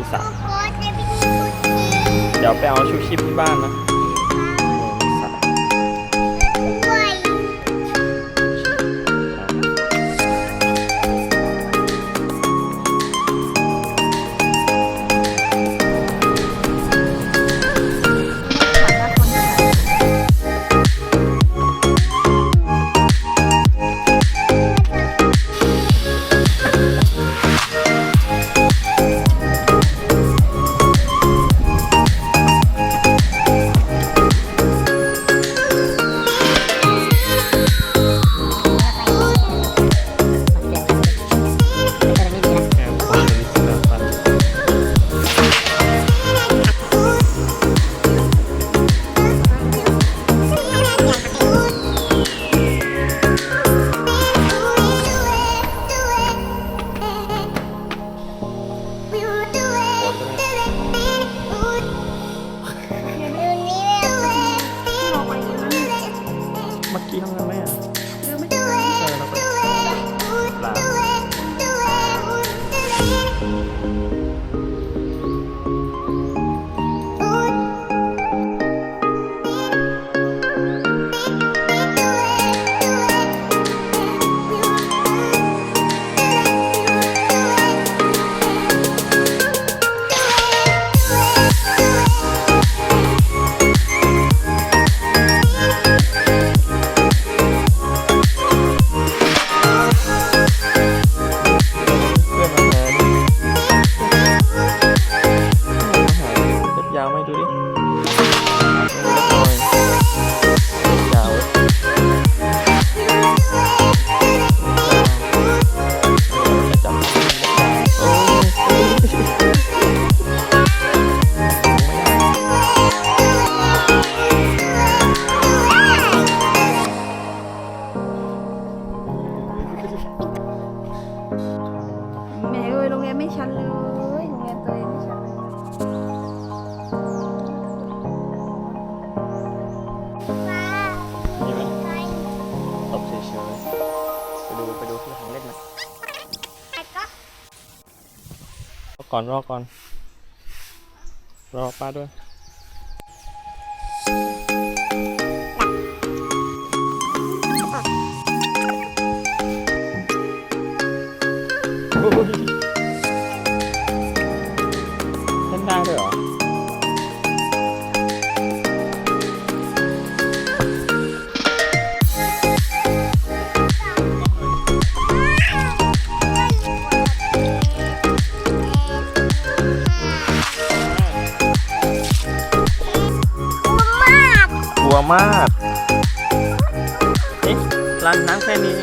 ที่สามโค้ดจะไปกินเดี๋ยวไปเอาชูชีพที่บ้านนะาวไหมดูดิเล็บหน่อยาวจับโอ้แหมเอ้ยโรงเรียนไม่ชันเลยโรงเรียนตัวเองไม่ชันเลย ไปดูไปดูที่ของเล่นนะรอก่อนรอก่อนรอป้าด้วย กลัวมาก เอ๊ะร้านน้ำแค่นี้